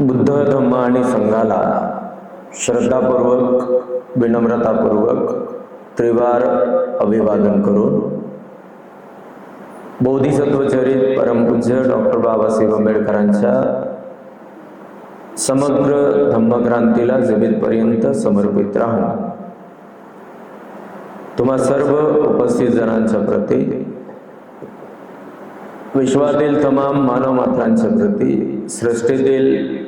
बुद्ध धम्म आणि संघाला श्रद्धापूर्वक विनम्रतापूर्वक त्रिवार अभिवादन करून बोधिसत्वचरित परमपूज्य डॉक्टर बाबासाहेब आंबेडकरांच्या समग्र धम्मक्रांतीला जमीतपर्यंत समर्पित राहून तुम्हा सर्व उपस्थित जणांच्या प्रती विश्वातील तमाम मानव मात्रांच्या प्रती सृष्टीतील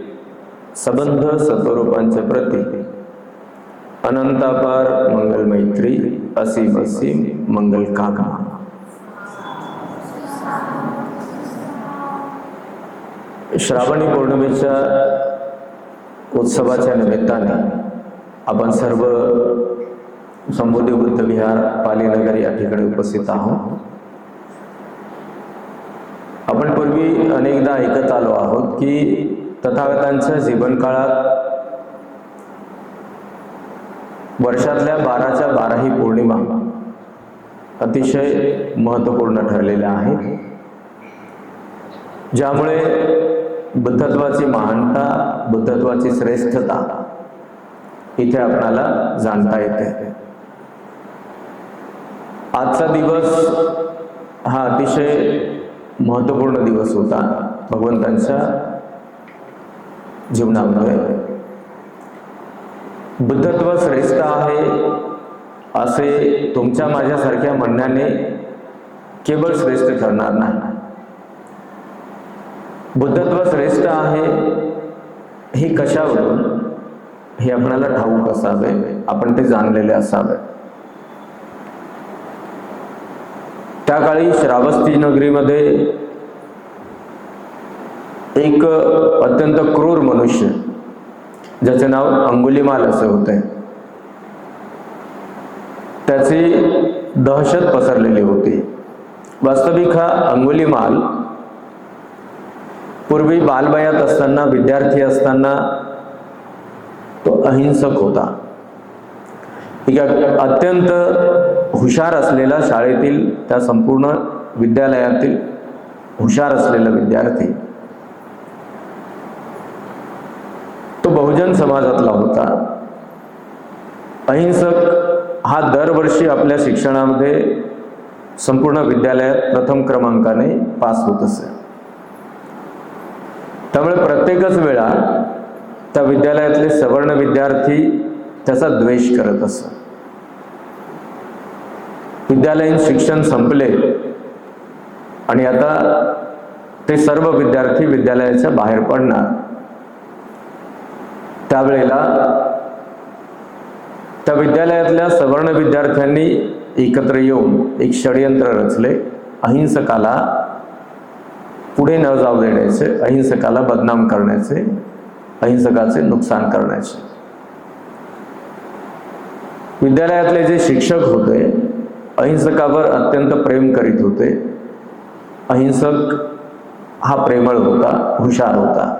संबंध सत्वरूपांचे प्रती अनंतापार मंगल मैत्री असीम असीम मंगल काका. श्रावणी पौर्णिमेच्या उत्सवाच्या निमित्ताने आपण सर्व संबोधी बुद्ध विहार पालीनगर या ठिकाणी उपस्थित आहोत. आपण पूर्वी अनेकदा ऐकत आलो आहोत की तथागतांच्या जीवनकाळात वर्षातल्या बाराच्या बाराही पौर्णिमा अतिशय महत्त्वपूर्ण ठरलेल्या आहेत. ज्यामुळे बुद्धत्वाची महानता बुद्धत्वाची श्रेष्ठता इथे आपणाला जाणता येते. आजचा दिवस हा अतिशय महत्त्वपूर्ण दिवस होता. भगवंतांच्या जीवनामध्ये. बुद्धत्व श्रेष्ठ आहे असे तुमच्या माझ्यासारख्या म्हणण्याने केवळ श्रेष्ठ ठरणार नाही. बुद्धत्व श्रेष्ठ आहे हे कशावरून? हे आपणाला ठाऊक असावे आपण ते जाणलेले असावे. त्या काळी श्रावस्ती नगरीमध्ये एक अत्यंत क्रूर मनुष्य ज्याचे नाव अंगुलीमाल असे होते त्याची दहशत पसरलेली होती. वास्तविक हा अंगुलीमाल पूर्वी बालवयात असताना विद्यार्थी असताना तो अहिंसक होता. अत्यंत हुशार असलेला शाळेतील त्या संपूर्ण विद्यालयातील हुशार असलेला विद्यार्थी तो बहुजन समाजातला होता. अहिंसक हा दरवर्षी आपल्या शिक्षणामध्ये संपूर्ण विद्यालयात प्रथम क्रमांकाने पास होत असे. त्यामुळे प्रत्येकच वेळा त्या विद्यालयातले सवर्ण विद्यार्थी त्याचा द्वेष करत असत विद्यालयीन शिक्षण संपले आणि आता ते सर्व विद्यार्थी विद्यालयाच्या बाहेर पडणार. त्यावेळेला त्या विद्यालयातल्या सवर्ण विद्यार्थ्यांनी एकत्र येऊन एक षडयंत्र रचले. अहिंसकाला पुढे न जाऊ देण्याचे अहिंसकाला बदनाम करण्याचे अहिंसकाचे नुकसान करण्याचे. विद्यालयातले जे शिक्षक होते अहिंसकावर अत्यंत प्रेम करीत होते. अहिंसक हा प्रेमळ होता हुशार होता.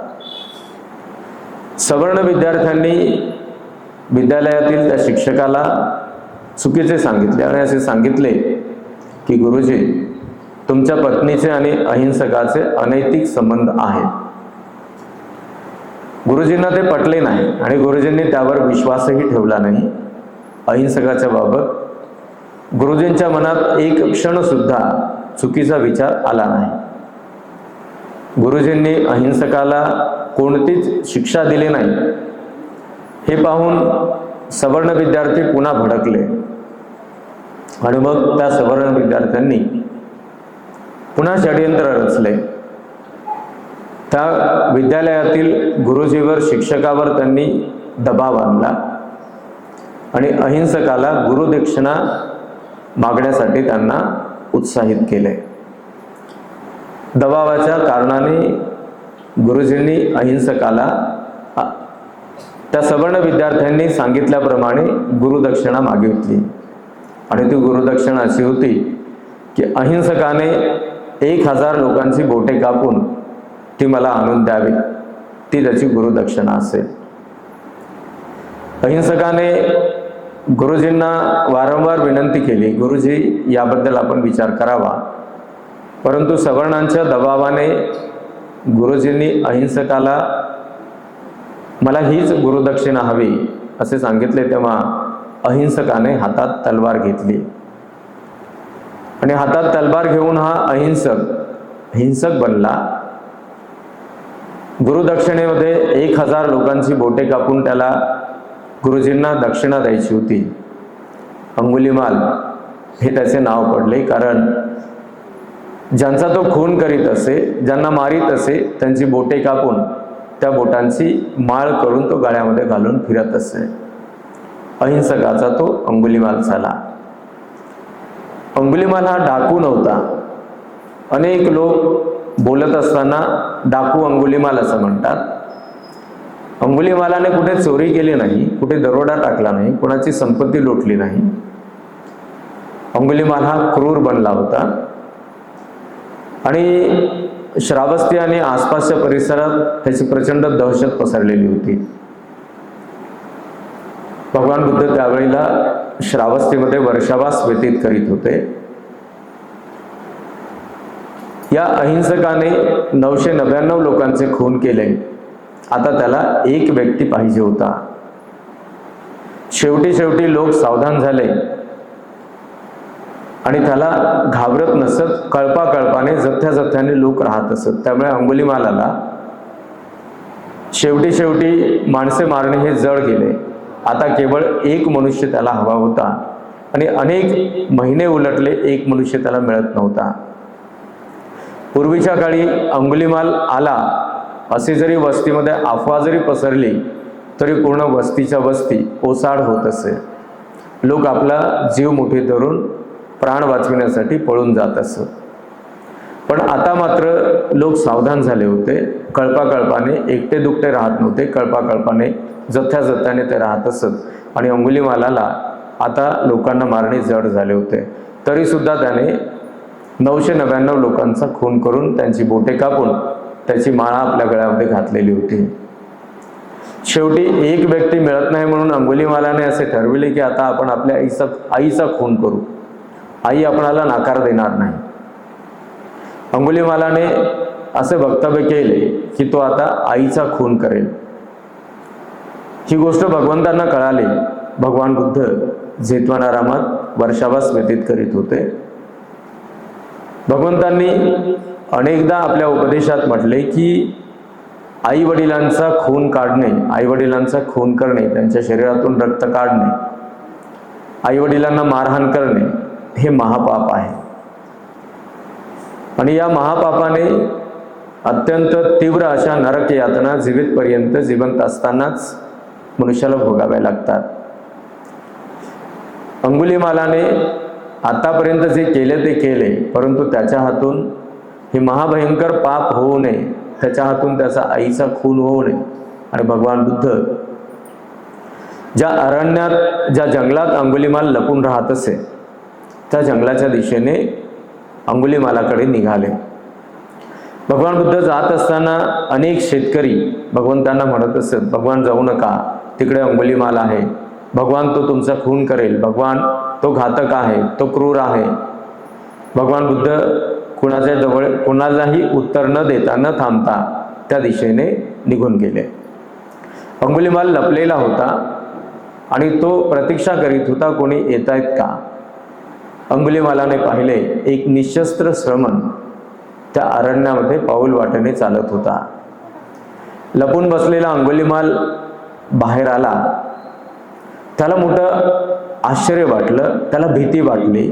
सवर्ण विद्यार्थ्यांनी विद्यालयातील त्या शिक्षकाला चुकीचे सांगितले आणि असे सांगितले की गुरुजी तुमच्या पत्नीचे आणि अहिंसकाचे अनैतिक संबंध आहेत. गुरुजींना ते पटले नाही आणि गुरुजींनी त्यावर विश्वासही ठेवला नाही. अहिंसकाच्या बाबत गुरुजींच्या मनात एक क्षण सुद्धा चुकीचा विचार आला नाही. गुरुजींनी अहिंसकाला कोणतीच शिक्षा दिली नाही. हे पाहून सवर्ण विद्यार्थी पुन्हा भडकले. आणि मग त्या सवर्ण विद्यार्थ्यांनी पुन्हा षडयंत्र रचले. त्या विद्यालयातील गुरुजीवर शिक्षकावर त्यांनी दबाव आणला. आणि अहिंसकाला गुरुदक्षिणा मागण्यासाठी त्यांना उत्साहित केले. दबावाच्या कारणाने गुरुजींनी अहिंसकाला त्या सवर्ण विद्यार्थ्यांनी सांगितल्याप्रमाणे गुरुदक्षिणा मागितली आणि ती गुरुदक्षिणा अशी होती की अहिंसकाने एक हजार लोकांची बोटे कापून ती मला आणून द्यावी. ती त्याची गुरुदक्षिणा असेल. अहिंसकाने गुरुजींना वारंवार विनंती केली गुरुजी याबद्दल आपण विचार करावा. परंतु सवर्णांच्या दबावाने गुरुजींनी अहिंसकाला मला हीच गुरुदक्षिणा हवी असे सांगितले तेव्हा अहिंसकाने हातात तलवार घेतली. आणि हातात तलवार घेऊन हा अहिंसक हिंसक बनला. गुरुदक्षिणेमध्ये एक हजार लोकांची बोटे कापून त्याला गुरुजींना दक्षिणा द्यायची होती. अंगुलीमाल हे त्याचे नाव पडले कारण ज्यांचा तो खून करीत असे ज्यांना मारीत असे त्यांची बोटे कापून त्या बोटांची माळ करून तो गाळ्यामध्ये घालून फिरत असे. अहिंसकाचा तो अंगुलीमाल झाला. अंगुलीमाल हा डाकू नव्हता. अनेक लोक बोलत असताना डाकू अंगुलीमाल असं म्हणतात. अंगुलीमालाने कुठे चोरी केली नाही कुठे दरोडा टाकला नाही कुणाची संपत्ती लुटली नाही. अंगुलीमाल हा क्रूर बनला होता. आणि श्रावस्ती आणि आसपासच्या परिसरात त्याची प्रचंड दहशत पसरलेली होती. भगवान बुद्ध त्यावेळेला श्रावस्तीमध्ये वर्षावास व्यतीत करीत होते. या अहिंसकाने नऊशे नव्याण्णव लोकांचे खून केले. आता त्याला एक व्यक्ती पाहिजे होता. शेवटी शेवटी लोक सावधान झाले. आणि त्याला घाबरत नसत कळपा कळपाने जथ्या जथ्याने लोक राहत असत. त्यामुळे अंगुलीमालाला शेवटी शेवटी माणसे मारणे हे जड गेले. आता केवळ एक मनुष्य त्याला हवा होता. आणि अनेक महिने उलटले एक मनुष्य त्याला मिळत नव्हता. पूर्वीच्या काळी अंगुलीमाल आला. असे जरी वस्तीमध्ये अफवा जरी पसरली तरी पूर्ण वस्तीच्या वस्ती ओसाड होत असे. लोक आपला जीव मुठीत धरून प्राण वाचविण्यासाठी पळून जात असत पण आता मात्र लोक सावधान झाले होते. कळपाकळपाने एकटे दुकटे राहत नव्हते. कळपाकळपाने जथ्या जथ्याने ते राहत असत. आणि अंगुलीमालाला आता लोकांना मारणे जड झाले होते. तरी सुद्धा त्याने नऊशे नव्याण्णव लोकांचा खून करून त्यांची बोटे कापून त्याची माळा आपल्या गळ्यामध्ये घातलेली होती. शेवटी एक व्यक्ती मिळत नाही म्हणून अंगुलीमालाने असे ठरविले की आता आपण आपल्या आईचा आईचा खून करू. आई आपणाला नाकार देणार नाही. अंगुलीमालाने असे वक्तव्य केले की तो आता आईचा खून करेल. ही गोष्ट भगवंतांना कळाली. भगवान बुद्ध झेतवानारामात वर्षावास व्यतीत करीत होते. भगवंतांनी अनेकदा आपल्या उपदेशात म्हटले की आई वडिलांचा खून काढणे आई वडिलांचा खून करणे त्यांच्या शरीरातून रक्त काढणे आई वडिलांना मारहाण करणे हे महापाप आहे. आणि या महापापाने अत्यंत तीव्र अशा नरक यातना जीवितपर्यंत जिवंत असतानाच मनुष्याला भोगाव्या लागतात. अंगुलीमालाने आतापर्यंत जे केले ते केले परंतु त्याच्या हातून हे महाभयंकर पाप होऊ नये. त्याच्या हातून त्याचा आईचा खून होऊ नये. आणि भगवान बुद्ध ज्या अरण्यात ज्या जंगलात अंगुलीमाल लपून राहत असे त्या जंगलाच्या दिशेने अंगुलीमालाकडे निघाले. भगवान बुद्ध जात असताना अनेक शेतकरी भगवंतांना म्हणत असत भगवान जाऊ नका तिकडे अंगुलीमाल आहे. भगवान तो तुमचा खून करेल. भगवान तो घातक आहे तो क्रूर आहे. भगवान बुद्ध कुणाच्या जवळ कुणालाही उत्तर न देता न थांबता त्या दिशेने निघून गेले. अंगुलीमाल लपलेला होता आणि तो प्रतीक्षा करीत होता कोणी येत आहेत का? अंगुलीमालाने पाहिले एक निशस्त्र श्रमण त्या अरण्यामध्ये पाऊल वाटेने चालत होता. लपून बसलेला अंगुलीमाल बाहेर आला. त्याला मोठं आश्चर्य वाटलं त्याला भीती वाटली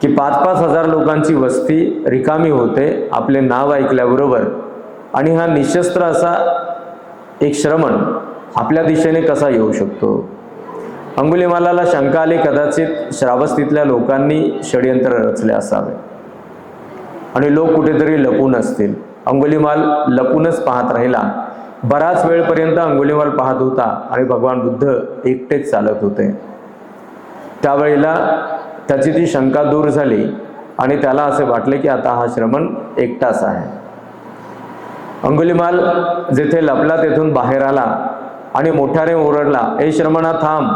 की पाच पाच हजार लोकांची वस्ती रिकामी होते आपले नाव ऐकल्याबरोबर. आणि हा निशस्त्र असा एक श्रमण आपल्या दिशेने कसा येऊ शकतो? अंगुलीमालाला शंका आली कदाचित श्रावस्तीतल्या लोकांनी षडयंत्र रचले असावे. आणि लोक कुठेतरी लपून असतील. अंगुलीमाल लपूनच पाहत राहिला. बराच वेळपर्यंत अंगुलीमाल पाहत होता आणि भगवान बुद्ध एकटेच चालत होते. त्यावेळेला त्याची ती शंका दूर झाली आणि त्याला असे वाटले की आता हा श्रमण एकटाच आहे. अंगुलीमाल जेथे लपला तेथून बाहेर आला आणि मोठ्याने ओरडला ए श्रमणा थांब.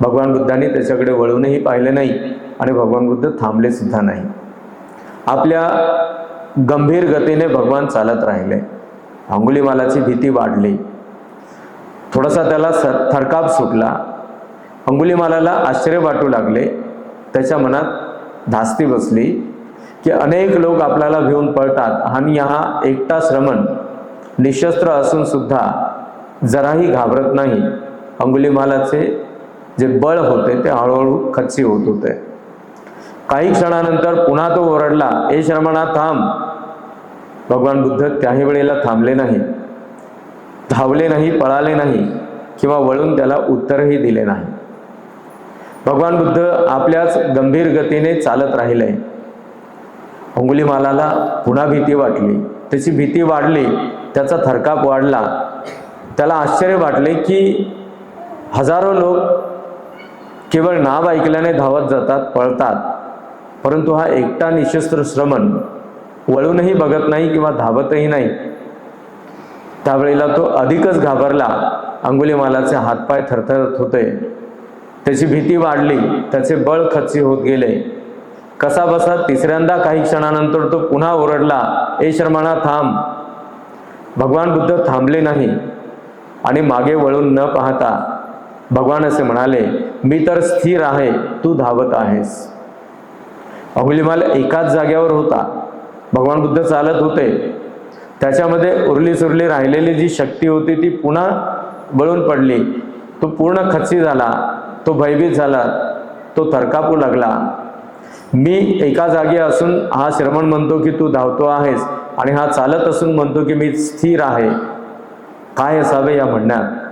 भगवान बुद्धांनी त्याच्याकडे वळूनही पाहिले नाही आणि भगवान बुद्ध थांबले सुद्धा नाही. आपल्या गंभीर गतीने भगवान चालत राहिले. अंगुलीमालाची भीती वाढली. थोडासा त्याला स थरकाप सुटला. अंगुलीमालाला आश्चर्य वाटू लागले. त्याच्या मनात धास्ती बसली की अनेक लोक आपल्याला घेऊन पळतात आणि हा एकटा श्रमण निशस्त्र असून सुद्धा जराही घाबरत नाही. अंगुलीमालाचे जे बळ होते ते हळूहळू खच्ची होत होते. काही क्षणानंतर पुन्हा तो ओरडला ए श्रमणा थांब. भगवान बुद्ध त्याही वेळेला थांबले नाही. धावले नाही पळाले नाही किंवा वळून त्याला उत्तरही दिले नाही. भगवान बुद्ध आपल्याच गंभीर गतीने चालत राहिले. अंगुलीमालाला पुन्हा भीती वाटली. त्याची भीती वाढली त्याचा थरकाप वाढला. त्याला आश्चर्य वाटले की हजारो लोक केवळ नाव ऐकल्याने धावत जातात पळतात. परंतु हा एकटा निशस्त्र श्रमण वळूनही बघत नाही किंवा धावतही नाही. त्यावेळेला तो अधिकच घाबरला. अंगुलीमालाचे हातपाय थरथरत होते. त्याची भीती वाढली. त्याचे बळ खच्ची होत गेले. कसा बसा तिसऱ्यांदा काही क्षणानंतर तो पुन्हा ओरडला ए शर्माणा थांब. भगवान बुद्ध थांबले नाही आणि मागे वळून न पाहता भगवान असे म्हणाले मी तर स्थिर आहे तू धावत आहेस. अंगुलीमाल एकाच जागेवर होता. भगवान बुद्ध चालत होते. त्याच्यामध्ये उरली सुरली राहिलेली जी शक्ती होती ती पुन्हा बळून पडली. तो पूर्ण खच्ची झाला तो भयभीत झाला तो थरकापू लागला. मी एका जागी असून हा श्रमण म्हणतो की तू धावतो आहेस आणि हा चालत असून म्हणतो की मी स्थिर आहे. काय असावे या म्हणण्यात?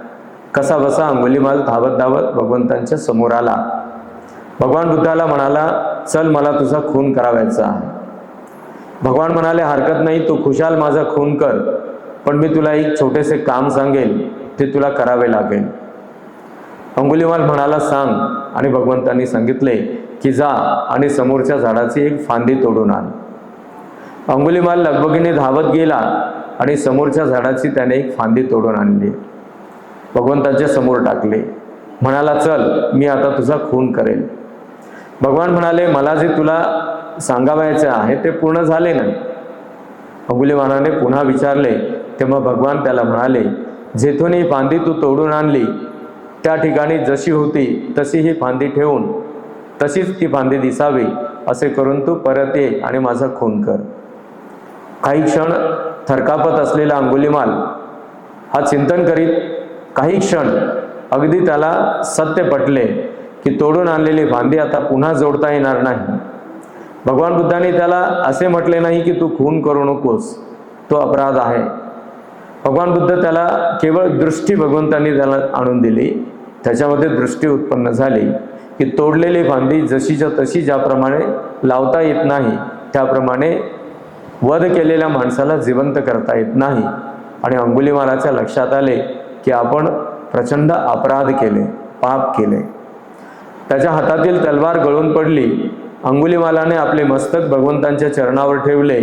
कसा बसा अंगुलीमाल धावत धावत भगवंतांच्या समोर आला. भगवान बुद्धाला म्हणाला चल मला तुझा खून करावायचा आहे. भगवान म्हणाले हरकत नाही तू खुशाल माझा खून कर पण मी तुला एक छोटेसे काम सांगेल ते तुला करावे लागेल. अंगुलीमाल म्हणाला सांग. आणि भगवंतांनी सांगितले की जा आणि समोरच्या झाडाची एक फांदी तोडून आण. अंगुलीमाल लगबगीने धावत गेला आणि समोरच्या झाडाची त्याने एक फांदी तोडून आणली. भगवंताच्या समोर टाकले. म्हणाला चल मी आता तुझा खून करेल भगवान म्हणाले मला जे तुला सांगावायचे आहे ते पूर्ण झाले नाही. अंगुलीमानाने पुन्हा विचारले तेव्हा भगवान त्याला म्हणाले जेथून ही फांदी तू तोडून आणली त्या ठिकाणी जशी होती तशी ही फांदी ठेवून तशीच ती फांदी दिसावी असे करून तू परत ये आणि माझा खून कर. काही क्षण थरकापत असलेला अंगुलीमाल हा चिंतन करीत काही क्षण अगदी त्याला सत्य पटले की तोडून आणलेली फांदी आता पुन्हा जोडता येणार नाही. भगवान बुद्धाने त्याला असे म्हटले नाही की तू खून करू नकोस तो अपराध आहे. भगवान बुद्ध त्याला केवळ दृष्टी भगवंतांनी त्याला आणून दिली. त्याच्यामध्ये दृष्टी उत्पन्न झाली की तोडलेली फांदी जशीच्या तशी ज्याप्रमाणे लावता येत नाही त्याप्रमाणे वध केलेल्या माणसाला जिवंत करता येत नाही. आणि अंगुलीमालाच्या लक्षात आले की आपण प्रचंड अपराध केले पाप केले. त्याच्या हातातील तलवार गळून पडली अंगुलीमालाने आपले मस्तक भगवंतांच्या चरणावर ठेवले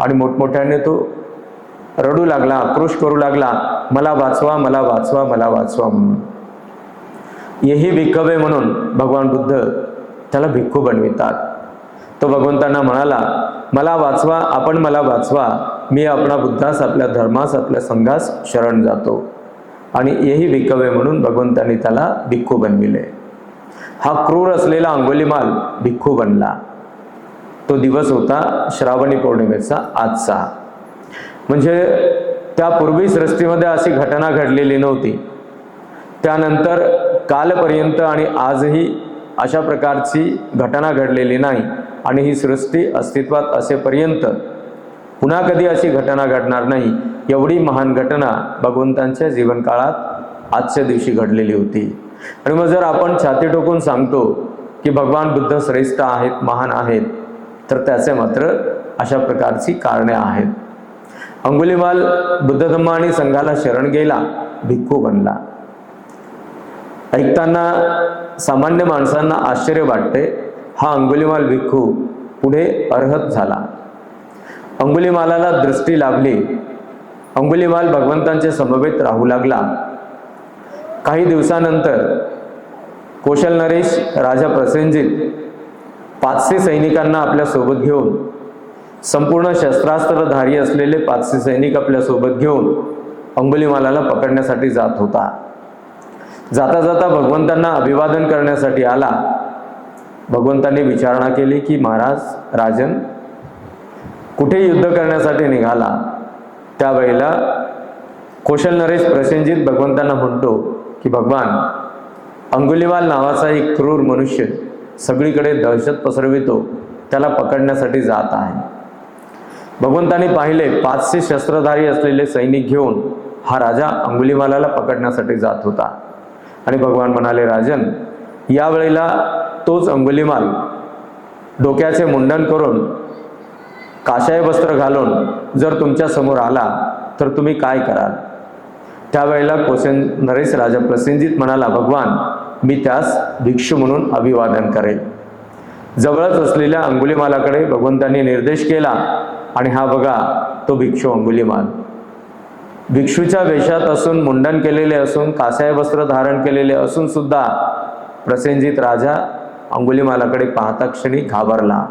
आणि मोठमोठ्याने तो रडू लागला आक्रोश करू लागला मला वाचवा मला वाचवा मला वाचवा म्हणून. येही भिक्खवे म्हणून भगवान बुद्ध त्याला भिक्खू बनवितात. तो भगवंतांना म्हणाला मला वाचवा आपण मला वाचवा. मी आपला बुद्धास आपल्या धर्मास आपल्या संघास शरण जातो. आणि येही विकवे म्हणून भगवंतांनी त्याला भिक्खू बनविले. हा क्रूर असलेला अंगोलीमाल भिक्खू बनला. तो दिवस होता श्रावणी पौर्णिमेचा आजचा. म्हणजे त्यापूर्वी सृष्टीमध्ये अशी घटना घडलेली नव्हती. त्यानंतर कालपर्यंत आणि आजही अशा प्रकारची घटना घडलेली नाही आणि ही सृष्टी अस्तित्वात असेपर्यंत पुन्हा कधी अशी घटना घडणार नाही एवढी महान घटना भगवंतांच्या जीवनकाळात आजच्या दिवशी घडलेली होती. आणि मग जर आपण छाती ठोकून सांगतो की भगवान बुद्ध श्रेष्ठ आहेत महान आहेत तर त्याचे मात्र अशा प्रकारची कारणे आहेत. अंगुलीमाल बुद्ध धम्म आणि संघाला शरण गेला भिक्खू बनला. ऐकताना सामान्य माणसांना आश्चर्य वाटते हा अंगुलीमाल भिक्खू पुढे अर्हत झाला. अंगुलीमालाला दृष्टी लाभली अंगुलीमाल भगवंतांच्या समवेत राहू लागला. काही दिवसानंतर कोशल नरेश राजा प्रसेनजित पाचशे सैनिकांना आपल्यासोबत घेऊन संपूर्ण शस्त्रास्त्रधारी असलेले पाचशे सैनिक आपल्यासोबत घेऊन अंगुलीमालाला पकडण्यासाठी जात होता. जाता जाता भगवंतांना अभिवादन करण्यासाठी आला. भगवंतांनी विचारणा केली की महाराज राजन कुठे युद्ध करण्यासाठी निघाला? त्यावेळेला कौशल नरेश प्रसेनजीत भगवंतांना म्हणतो की भगवान अंगुलीवाल नावाचा एक क्रूर मनुष्य सगळीकडे दहशत पसरवितो त्याला पकडण्यासाठी जात आहे. भगवंतांनी पाहिले पाचशे शस्त्रधारी असलेले सैनिक घेऊन हा राजा अंगुलीमालाला पकडण्यासाठी जात होता. आणि भगवान म्हणाले राजन यावेळेला तोच अंगुलीमाल डोक्याचे मुंडन करून काशाय वस्त्र घालून जर तुमच्यासमोर आला तर तुम्ही काय कराल? त्यावेळेला कोसेन नरेश राजा प्रसेनजित म्हणाला भगवान मी त्यास भिक्षू म्हणून अभिवादन करेल जवळच असलेल्या अंगुलीमालाकडे भगवंतांनी निर्देश केला आणि हा बघा तो भिक्षू अंगुलीमाल. भिक्षूच्या वेशात असून मुंडन केलेले असून कासाय वस्त्र धारण केलेले असून सुद्धा प्रसेनजित राजा अंगुलीमालाकडे पाहता क्षणी घाबरला.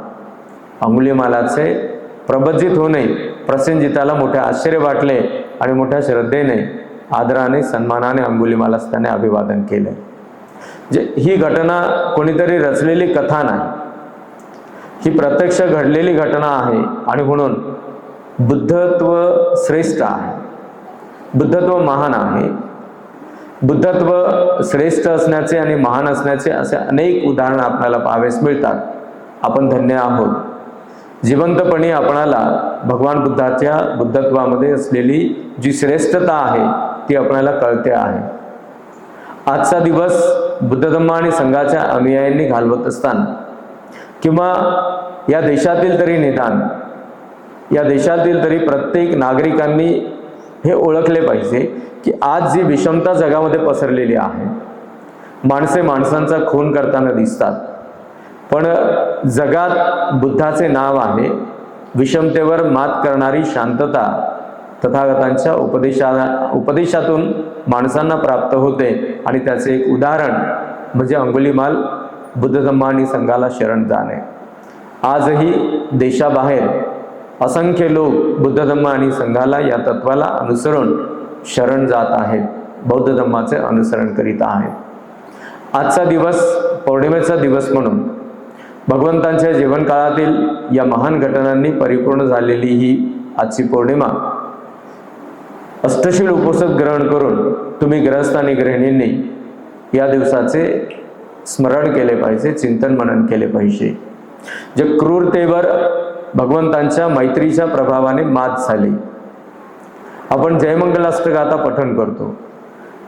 अंगुलीमालाचे प्रबजित होणे प्रसेनजिताला मोठे आश्चर्य वाटले आणि मोठ्या श्रद्धेने आदराने सन्मानाने अंबुलीमालास त्याने अभिवादन केले. जे ही घटना कोणीतरी रचलेली कथा नाही. ही प्रत्यक्ष घडलेली घटना आहे आणि म्हणून बुद्धत्व श्रेष्ठ आहे. बुद्धत्व महान आहे. बुद्धत्व श्रेष्ठ असण्याचे आणि महान असण्याचे असे अनेक उदाहरणं आपल्याला पाहावेस मिळतात. आपण धन्य आहोत. जिवंतपणे आपणाला भगवान बुद्धाच्या बुद्धत्वामध्ये असलेली जी श्रेष्ठता आहे ती आपणाला कळते आहे. आजचा दिवस बुद्धधम्म आणि संघाच्या अनुयायांनी घालवत असताना किंवा या देशातील तरी निदान या देशातील तरी प्रत्येक नागरिकांनी हे ओळखले पाहिजे की आज जी विषमता जगामध्ये पसरलेली आहे माणसे माणसांचा खून करताना दिसतात. पण जगात बुद्धाचे नाव आहे विषमतेवर मात करणारी शांतता तथागतांच्या उपदेशा उपदेशातून माणसांना प्राप्त होते. आणि त्याचे एक उदाहरण म्हणजे अंगुलीमाल बुद्धधम्म आणि संघाला शरण जाणे. आजही देशाबाहेर असंख्य लोक बुद्धधम्म आणि संघाला या तत्वाला अनुसरून शरण जात आहेत बौद्ध धम्माचे अनुसरण करीत आहेत. आजचा दिवस पौर्णिमेचा दिवस म्हणून भगवंतांच्या जीवनकाळातील या महान घटनांनी परिपूर्ण झालेली ही आजची पौर्णिमा. अष्टशील उपसत ग्रहण करून तुम्ही ग्रहस्थ आणि गृहिणींनी या दिवसाचे स्मरण केले पाहिजे चिंतन मनन केले पाहिजे. जे क्रूरतेवर भगवंतांच्या मैत्रीच्या प्रभावाने मात झाली. आपण जयमंगल अष्टगाथा पठण करतो.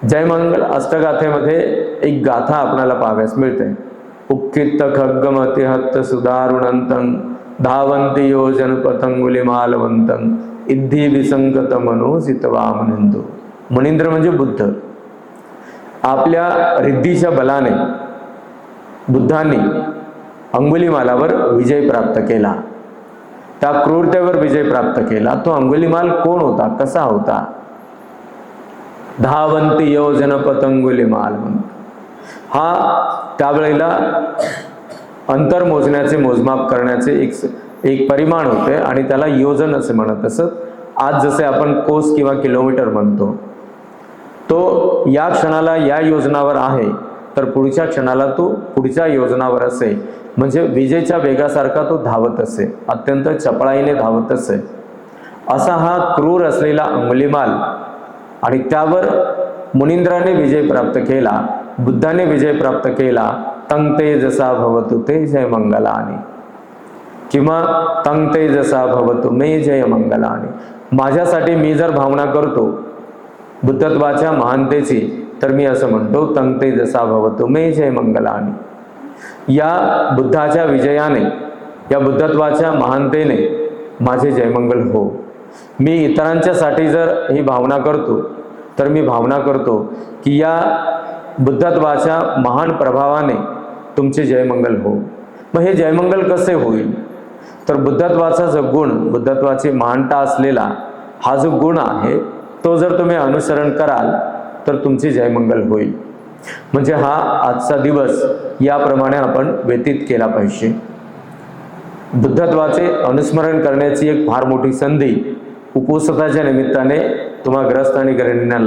जयमंगल अष्टगाथेमध्ये एक गाथा आपल्याला पाहाव्यास मिळते. उक्कित खग्गमति हत्त सुदारुणंतं धावंती योजन पतंगुली मालवंतं इद्धी विसंगत मनोजित वामनिंदू मनिंद्र म्हणजे बुद्ध. आपल्या रिद्धीच्या बलाने बुद्धांनी अंगुलीमालावर विजय प्राप्त केला. त्या क्रूरतेवर विजय प्राप्त केला. तो अंगुलीमाल कोण होता? कसा होता? धावंती योजन पतंगुलीमाल म्हणून हा त्यावेळेला अंतर मोजण्याचे मोजमाप करण्याचे एक एक परिमाण होते आणि त्याला योजन असे म्हणत. असत आज जसे आपण कोस किंवा किलोमीटर म्हणतो तो या क्षणाला या योजनावर आहे तर पुढच्या क्षणाला तो पुढच्या योजनावर असे. म्हणजे विजेच्या वेगासारखा तो धावत असे अत्यंत चपळाईने धावत असे. असा हा क्रूर असलेला अंगुलीमाल आणि त्यावर मुनिंद्राने विजय प्राप्त केला बुद्धाने विजय प्राप्त केला तंग ते जसा भवतु ते जय मंगलाने. किंवा तंग ते जसा भवतु मे जय मंगलाने. माझ्यासाठी मी जर भावना करतो बुद्धत्वाच्या महानतेची तर मी असं म्हणतो तंग ते जसा भवतु मे जय मंगलाने. या बुद्धाच्या विजयाने या बुद्धत्वाच्या महानतेने माझे जयमंगल हो. मी इतरांच्यासाठी जर ही भावना करतो तर मी भावना करतो की या बुद्धत्वाच्या महान प्रभावाने तुमचे जयमंगल हो. मग हे जयमंगल कसे होईल? तर बुद्धत्वाचा जो गुण बुद्धत्वाची महानता असलेला हा जो गुण आहे तो जर तुम्ही अनुसरण कराल तर तुमचे जयमंगल होईल. म्हणजे हा आजचा दिवस याप्रमाणे आपण व्यतीत केला पाहिजे. बुद्धत्वाचे अनुस्मरण करण्याची एक फार मोठी संधी उपसताच्या निमित्ताने तुम्हा ग्रस्त आणि गृहिणींना